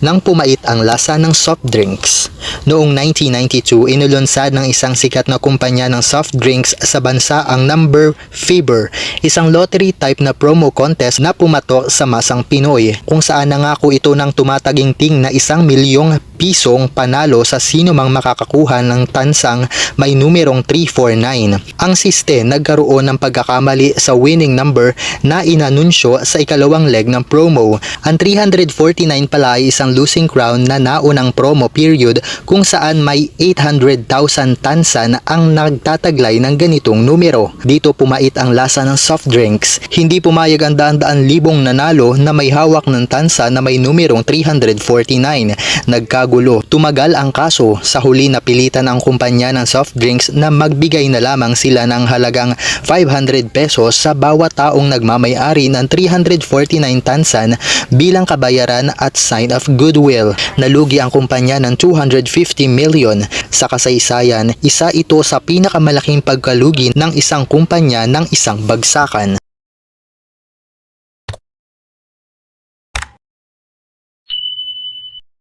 nang pumait ang lasa ng soft drinks. Noong 1992, inulunsad ng isang sikat na kumpanya ng soft drinks sa bansa ang Number Fever, isang lottery type na promo contest na pumatok sa masang Pinoy, kung saan nangako ito ng tumataginting na isang milyong pisong panalo sa sino mang makakakuha ng tansang may numerong 349. Ang siste nagkaroon ng pagkakamali sa winning number na inanunsyo sa ikalawang leg ng promo. Ang 349 pala ay isang losing crown na naunang promo period kung saan may 800,000 tansan ang nagtataglay ng ganitong numero. Dito pumait ang lasa ng soft drinks. Hindi pumayag ang daan-daan libong nanalo na may hawak ng tansa na may numerong 349. Nagkagulo. Tumagal ang kaso. Sa huli napilitan ang kumpanya ng soft drinks na magbigay na lamang sila ng halagang 500 pesos sa bawat taong nagmamayari ng 349 tansan bilang kabayaran at sign of goodwill. Nalugi ang kumpanya ng 250 million. Sa kasaysayan, isa ito sa pinakamalaking pagkalugi ng isang kumpanya ng isang bagsakan.